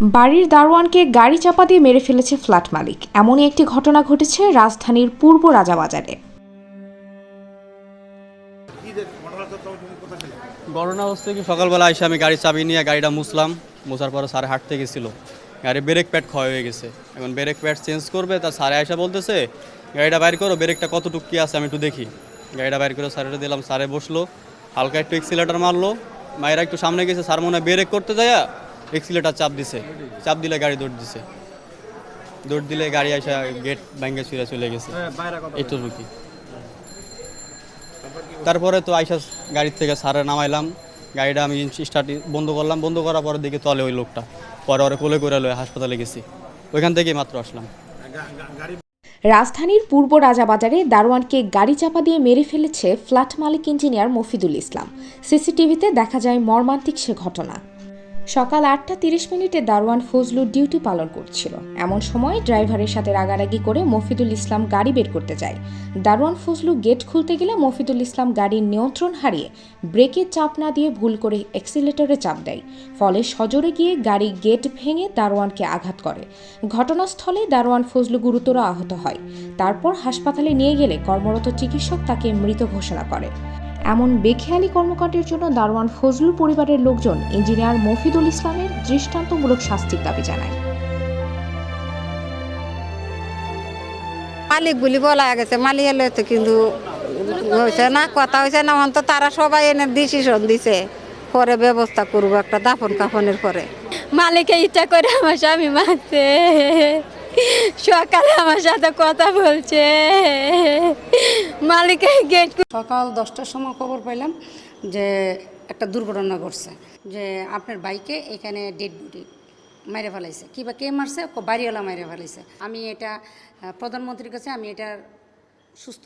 বাড়ির দারোয়ানকে গাড়ি চাপা দিয়ে মেরে ফেলেছে ফ্ল্যাট মালিক। এমনই একটি ঘটনা ঘটেছে রাজধানীর পূর্ব রাজাবাজারে। ঘটনা হচ্ছে কি, সকালবেলা এসে আমি গাড়ি চাবি নিয়ে গাড়িটা মুছলাম। মোছার পরে স্যারে হাঁটতে গেছিল। গাড়ি ব্রেক প্যাড ক্ষয় হয়ে গেছে। এখন ব্রেক প্যাড চেঞ্জ করবে, তা স্যারে আয়সা বলতেছে, গাড়িটা বাইর করো, ব্রেকটা কতটুকু কী আছে আমি একটু দেখি। গাড়িটা বাইর করে স্যারেটা দিলাম, স্যারে বসল, হালকা একটু এক্সিলেটার মারলো, মায়েরা একটু সামনে গেছে, স্যার মনে ব্রেক করতে যায় এক্সিলেটার চাপ দিছে। চাপ দিলে গাড়ি দৌড় দিছে। দৌড় দিলে গাড়ি আসা গেট ব্যাঙ্গে ছুঁড়ে চলে গেছে। এইটুকু তারপরে তো আইসা গাড়ির থেকে সারে নামাইলাম। গাড়িটা আমি স্টার্ট বন্ধ করলাম। বন্ধ করার পরে দেখি তলে ওই লোকটা। পরে ওরে কোলে করে লয়ে হাসপাতালে গেছি। ওইখান থেকেই মাত্র আসলাম। রাজধানীর পূর্ব রাজাবাজারে দারোয়ানকে গাড়ি চাপা দিয়ে মেরে ফেলেছে ফ্ল্যাট মালিক ইঞ্জিনিয়ার মফিদুল ইসলাম। সিসিটিভিতে দেখা যায় মর্মান্তিক সে ঘটনা। সকাল আটটা তিরিশ মিনিটে দারোয়ান ফজলু ডিউটি পালন করছিল। এমন সময় ড্রাইভারের সাথে রাগারাগি করে মফিদুল ইসলাম গাড়ি বের করতে যায়। দারোয়ান ফজলু গেট খুলতে গেলে মফিদুল ইসলাম গাড়ির নিয়ন্ত্রণ হারিয়ে ব্রেকে চাপ না দিয়ে ভুল করে এক্সিলেটরে চাপ দেয়। ফলে সজোরে গিয়ে গাড়ি গেট ভেঙে দারোয়ানকে আঘাত করে। ঘটনাস্থলে দারোয়ান ফজলু গুরুতর আহত হয়। তারপর হাসপাতালে নিয়ে গেলে কর্মরত চিকিৎসক তাকে মৃত ঘোষণা করে। এমন বেখেয়ালি কর্মকাণ্ডের জন্য দারোয়ান ফজলুর পরিবারের লোকজন ইঞ্জিনিয়ার মফিদুল ইসলামের দৃষ্টান্তমূলক শাস্তির দাবি জানায়। মালিক বলি বলা গেছে মালিক এলে তো কিন্তু হয়েছে না কথা হয়েছে না অন্ত তারা সবাই এনে ডিসিশন দিছে পরে ব্যবস্থা করব একটা দাফন কাফনের পরে। মালিকে ইচ্ছা করে আমার স্বামী মারছে সকালে আমার সাথে কথা বলছে। মালিকের গেট সকাল দশটার সময় খবর পাইলাম যে একটা দুর্ঘটনা ঘটছে, যে আপনার বাইকে এখানে ডেড বডি মাইরে ফেলাইছে। কিবা কে মারছে? বাড়িওয়ালা মাইরে ফেলাইছে। আমি এটা প্রধানমন্ত্রীর কাছে আমি এটা সুস্থ